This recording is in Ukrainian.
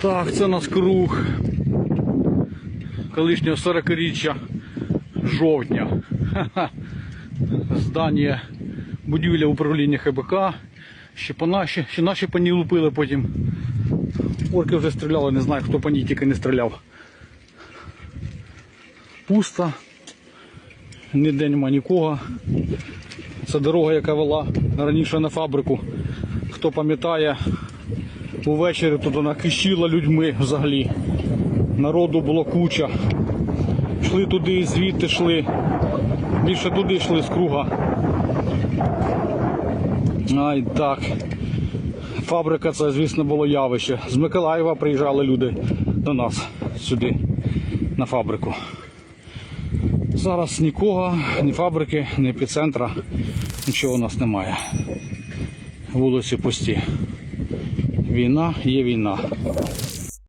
Так, це у нас круг колишнього 40-річчя жовтня. Здання будівля управління ХБК. Ще по наші, ще наші по ній лупили потім. Орки вже стріляли, не знаю, хто по ній тільки не стріляв. Пусто. Ніде нема нікого. Це дорога, яка вела раніше на фабрику. Хто пам'ятає, увечері тут вона кишіла людьми взагалі. Народу було куча. Йшли туди, звідти йшли. Більше туди йшли з круга. Ай так. Фабрика це, звісно, було явище. З Миколаєва приїжджали люди до нас сюди, на фабрику. Зараз нікого, ні фабрики, ні епіцентра, нічого у нас немає. Вулиці пусті. Війна є війна.